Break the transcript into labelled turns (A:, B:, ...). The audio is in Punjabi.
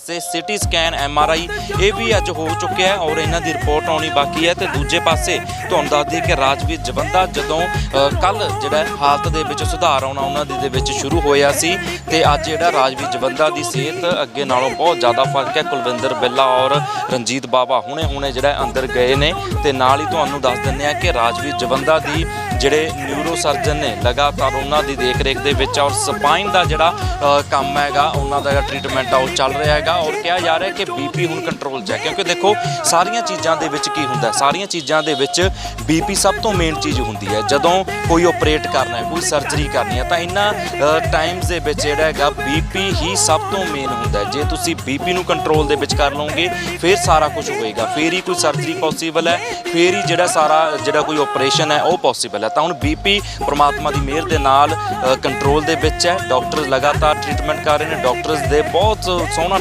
A: Say CT scan M R I ਇਹ ਵੀ ਅੱਜ ਹੋ ਚੁੱਕਿਆ ਹੈ ਔਰ ਇਹਨਾਂ ਦੀ ਰਿਪੋਰਟ ਆਉਣੀ ਬਾਕੀ ਹੈ ਤੇ ਦੂਜੇ ਪਾਸੇ ਤੁਹਾਨੂੰ ਦੱਸ ਦਈਏ ਕਿ ਰਾਜਵੀਰ ਜਵੰਦਾ ਜਦੋਂ ਕੱਲ ਜਿਹੜਾ ਹਾਲਤ ਦੇ ਵਿੱਚ ਸੁਧਾਰ ਆਉਣਾ ਉਹਨਾਂ ਦੀ ਦੇ ਵਿੱਚ ਸ਼ੁਰੂ ਹੋਇਆ ਸੀ ਤੇ ਅੱਜ ਜਿਹੜਾ ਰਾਜਵੀਰ ਜਵੰਦਾ ਦੀ ਸਿਹਤ ਅੱਗੇ ਨਾਲੋਂ ਬਹੁਤ ਜ਼ਿਆਦਾ ਫ਼ਰਕ ਹੈ। ਕੁਲਵਿੰਦਰ ਬਿੱਲਾ ਔਰ ਰਣਜੀਤ ਬਾਵਾ ਹੁਣੇ ਹੁਣੇ ਜਿਹੜਾ ਅੰਦਰ ਗਏ ਨੇ ਤੇ ਨਾਲ ਹੀ ਤੁਹਾਨੂੰ ਦੱਸ ਦਿੰਦੇ ਆ ਕਿ ਰਾਜਵੀਰ ਜਵੰਦਾ ਦੀ ਜਿਹੜੇ ਨਿਊਰੋ ਸਰਜਨ ਨੇ ਲਗਾਤਾਰ ਉਹਨਾਂ ਦੀ ਦੇਖ ਰੇਖ ਦੇ ਵਿੱਚ ਔਰ ਸਪਾਈਨ ਦਾ ਜਿਹੜਾ ਕੰਮ ਹੈਗਾ, ਉਹਨਾਂ ਦਾ ਜਿਹੜਾ ਟ੍ਰੀਟਮੈਂਟ ਆ ਉਹ ਚੱਲ ਰਿਹਾ ਹੈਗਾ ਔਰ ਕਿਹਾ ਜਾ ਰਿਹਾ ਕਿ ਬੀਪੀ ਹੁਣ ਕੰਟਰੋਲ 'ਚ ਹੈ। ਕਿਉਂਕਿ ਦੇਖੋ, ਸਾਰੀਆਂ ਚੀਜ਼ਾਂ ਦੇ ਵਿੱਚ ਕੀ ਹੁੰਦਾ ਸਾਰੀਆਂ ਚੀਜ਼ਾਂ ਦੇ ਵਿੱਚ ਬੀਪੀ ਸਭ ਤੋਂ ਮੇਨ ਚੀਜ਼ ਹੁੰਦੀ ਹੈ। ਜਦੋਂ ਕੋਈ ਆਪਰੇਟ ਕਰਨਾ ਹੈ, ਕੋਈ ਸਰਜਰੀ ਕਰਨੀ ਹੈ, ਤਾਂ ਇਹਨਾਂ ਟਾਈਮਸ ਦੇ ਵਿੱਚ ਜਿਹੜਾ ਹੈਗਾ ਬੀਪੀ ਹੀ ਸਭ ਤੋਂ ਮੇਨ ਹੁੰਦਾ ਜੇ ਤੁਸੀਂ ਬੀਪੀ ਨੂੰ ਕੰਟਰੋਲ ਦੇ ਵਿੱਚ ਕਰ ਲਓਗੇ, ਫਿਰ ਸਾਰਾ ਕੁਝ ਹੋਏਗਾ। ਫਿਰ ਹੀ ਕੋਈ ਸਰਜਰੀ ਪੋਸੀਬਲ ਹੈ, ਫਿਰ ਹੀ ਜਿਹੜਾ ਸਾਰਾ, ਜਿਹੜਾ ਕੋਈ ਆਪਰੇਸ਼ਨ ਹੈ, ਉਹ ਪੋਸੀਬਲ ਹੈ। ਤਾਂ ਹੁਣ ਬੀਪੀ ਪ੍ਰਮਾਤਮਾ ਦੀ ਮਿਹਰ ਦੇ ਨਾਲ ਕੰਟਰੋਲ ਦੇ ਵਿੱਚ ਹੈ। ਡਾਕਟਰ ਲਗਾਤਾਰ ਟ੍ਰੀਟਮੈਂਟ ਕਰ ਰਹੇ ਨੇ। ਡਾਕਟਰਸ ਦੇ ਬਹੁਤ ਸੋਹਣਾ